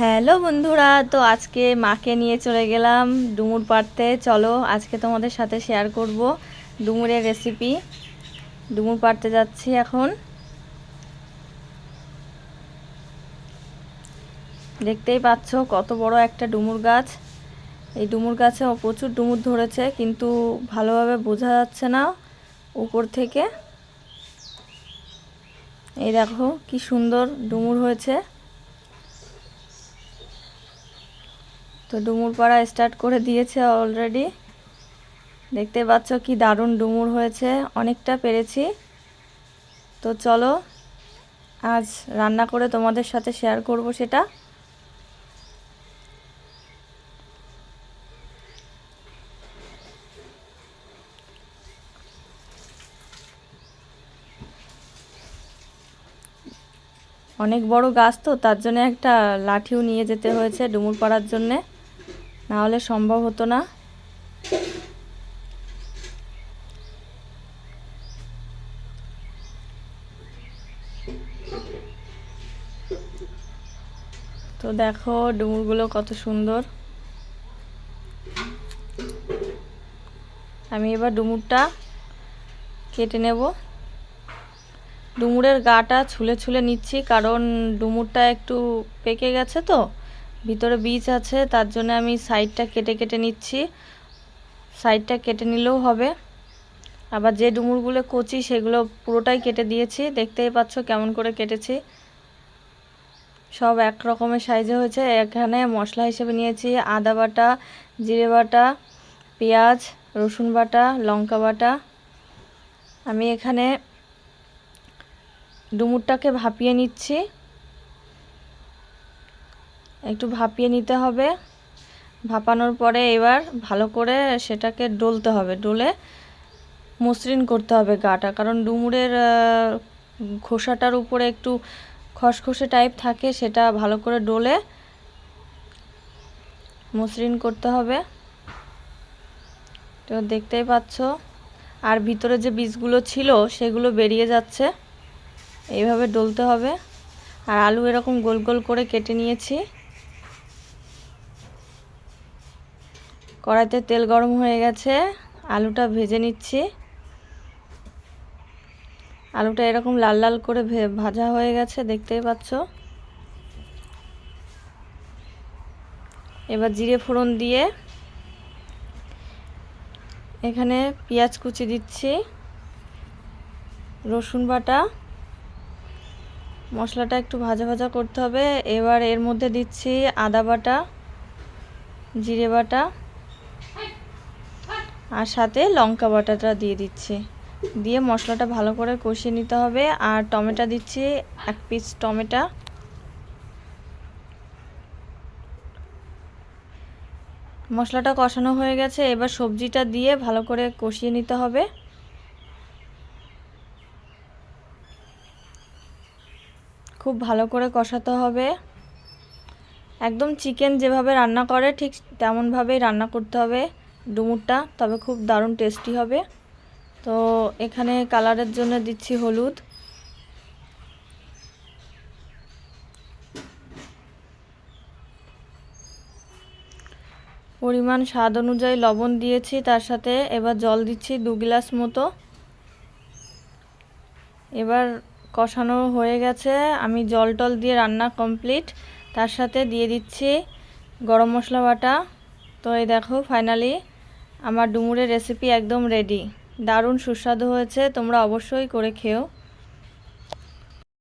Hello বন্ধুরা, তো আজকে মাকে নিয়ে চলে গেলাম ডুমুর পাড়তে। চলো আজকে তোমাদের সাথে শেয়ার করব ডুমুরের রেসিপি ডুমুর পাড়তে যাচ্ছি এখন। দেখতেই পাচ্ছ কত বড় একটা ডুমুর গাছ। এই ডুমুর গাছে প্রচুর ডুমুর ধরেছে, কিন্তু ভালোভাবে বোঝা যাচ্ছে না উপর থেকে। এই দেখো কি সুন্দর ডুমুর হয়েছে। তো ডুমুর পাড়া স্টার্ট করে দিয়েছে অলরেডি দেখতে পাচ্ছ কি দারুণ ডুমুর হয়েছে, অনেকটা পেরেছি। তো চলো, আজ রান্না করে তোমাদের সাথে শেয়ার করব সেটা। অনেক বড় গাছ তো, তার জন্য একটা লাঠিও নিয়ে যেতে হয়েছে ডুমুর পাড়ার জন্যে। না হলে সম্ভব হতো না। তো দেখো ডুমুরগুলো কত সুন্দর। আমি এবার ডুমুরটা কেটে নেব। ডুমুরের গাটা ছুলে ছুলে নিচ্ছি, কারণ ডুমুরটা একটু পেকে গেছে তো। ভিতরে বীজ আছে, তার জন্য আমি সাইডটা কেটে কেটে নিচ্ছি। সাইডটা কেটে নিলেও হবে। আবার যে ডুমুরগুলো কচি, সেগুলো পুরোটাই কেটে দিয়েছি। দেখতেই পাচ্ছ কেমন করে কেটেছি। সব এক রকমের সাইজে হয়েছে। এখানে মশলা হিসেবে নিয়েছি আদা বাটা, জিরে বাটা, পেঁয়াজ, রসুন বাটা, লঙ্কা বাটা। আমি এখানে ডুমুরটাকে ভাপিয়ে নিচ্ছি। একটু ভাপিয়ে নিতে হবে। ভাপানোর পরে এবার ভালো করে সেটাকে ডলতে হবে। ডলে মসৃণ করতে হবে গাটা। কারণ ডুমুরের খোসাটার উপরে একটু খসখসে টাইপ থাকে, সেটা ভালো করে ডলে মসৃণ করতে হবে। তো দেখতেই পাচ্ছ। আর ভিতরে যে বীজগুলো ছিল, সেগুলো বেরিয়ে যাচ্ছে। এইভাবে ডলতে হবে। আর আলু এরকম গোল গোল করে কেটে নিয়েছি। কড়াইতে তেল গরম হয়ে গেছে, আলুটা ভেজে নিচ্ছি। আলুটা এরকম লাল লাল করে ভাজা হয়ে গেছে, দেখতেই পাচ্ছ। এবার জিরে ফোড়ন দিয়ে এখানে পেঁয়াজ কুচি দিচ্ছি, রসুন বাটা। মশলাটা একটু ভাজা ভাজা করতে হবে, এবার এর মধ্যে দিচ্ছি আদা বাটা, জিরে বাটা। আর সাথে লঙ্কা বাটাটা দিয়ে দিচ্ছি। দিয়ে মশলাটা ভালো করে কষিয়ে নিতে হবে। আর টমেটো দিচ্ছি এক পিস টমেটো। মশলাটা কষানো হয়ে গেছে। এবার সবজিটা দিয়ে ভালো করে কষিয়ে নিতে হবে। খুব ভালো করে কষাতে হবে। একদম চিকেন যেভাবে রান্না করে ঠিক তেমনভাবেই রান্না করতে হবে। ডুমুরটা, তবে খুব দারুণ টেস্টি হবে। তো এখানে কালারের জন্য দিচ্ছি হলুদ। পরিমাণ স্বাদ অনুযায়ী লবণ দিয়েছি, তার সাথে এবার জল দিচ্ছি দু গ্লাস মতো। এবার কষানো হয়ে গেছে, আমি জল টল দিয়ে রান্না কমপ্লিট তার সাথে দিয়ে দিচ্ছি গরম মশলা বাটা। তো এই দেখো ফাইনালি আমার ডুমুরের রেসিপি একদম রেডি দারুণ সুস্বাদু হয়েছে তোমরা অবশ্যই করে খেও।